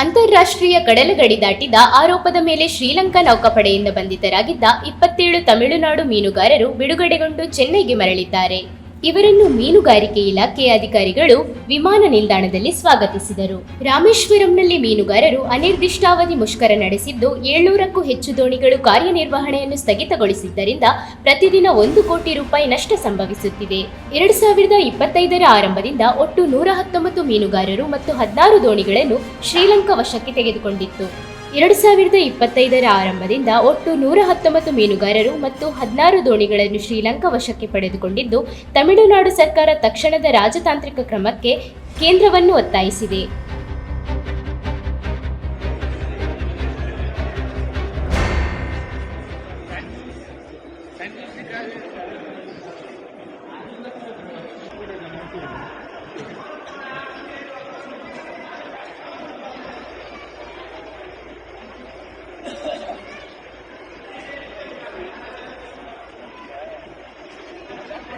ಅಂತಾರಾಷ್ಟ್ರೀಯ ಕಡಲ ಗಡಿ ದಾಟಿದ ಆರೋಪದ ಮೇಲೆ ಶ್ರೀಲಂಕಾ ನೌಕಾಪಡೆಯಿಂದ ಬಂಧಿತರಾಗಿದ್ದ ಇಪ್ಪತ್ತೇಳು ತಮಿಳುನಾಡು ಮೀನುಗಾರರು ಬಿಡುಗಡೆಗೊಂಡು ಚೆನ್ನೈಗೆ ಮರಳಿದ್ದಾರೆ. ಇವರನ್ನು ಮೀನುಗಾರಿಕೆ ಇಲಾಖೆಯ ಅಧಿಕಾರಿಗಳು ವಿಮಾನ ನಿಲ್ದಾಣದಲ್ಲಿ ಸ್ವಾಗತಿಸಿದರು. ರಾಮೇಶ್ವರಂನಲ್ಲಿ ಮೀನುಗಾರರು ಅನಿರ್ದಿಷ್ಟಾವಧಿ ಮುಷ್ಕರ ನಡೆಸಿದ್ದು ಏಳ್ನೂರಕ್ಕೂ ಹೆಚ್ಚು ದೋಣಿಗಳು ಕಾರ್ಯನಿರ್ವಹಣೆಯನ್ನು ಸ್ಥಗಿತಗೊಳಿಸಿದ್ದರಿಂದ ಪ್ರತಿದಿನ ಒಂದು ಕೋಟಿ ರೂಪಾಯಿ ನಷ್ಟ ಸಂಭವಿಸುತ್ತಿದೆ. ಎರಡು ಸಾವಿರದ ಇಪ್ಪತ್ತೈದರ ಆರಂಭದಿಂದ ಒಟ್ಟು ನೂರ ಹತ್ತೊಂಬತ್ತು ಮೀನುಗಾರರು ಮತ್ತು ಹದಿನಾರು ದೋಣಿಗಳನ್ನು ಶ್ರೀಲಂಕಾ ವಶಕ್ಕೆ ತೆಗೆದುಕೊಂಡಿತ್ತು. ಎರಡು ಸಾವಿರದ ಇಪ್ಪತ್ತೈದರ ಆರಂಭದಿಂದ ಒಟ್ಟು ನೂರ ಹತ್ತೊಂಬತ್ತು ಮೀನುಗಾರರು ಮತ್ತು ಹದಿನಾರು ದೋಣಿಗಳನ್ನು ಶ್ರೀಲಂಕಾ ವಶಕ್ಕೆ ಪಡೆದುಕೊಂಡಿದ್ದು, ತಮಿಳುನಾಡು ಸರ್ಕಾರ ತಕ್ಷಣದ ರಾಜತಾಂತ್ರಿಕ ಕ್ರಮಕ್ಕೆ ಕೇಂದ್ರವನ್ನು ಒತ್ತಾಯಿಸಿದೆ.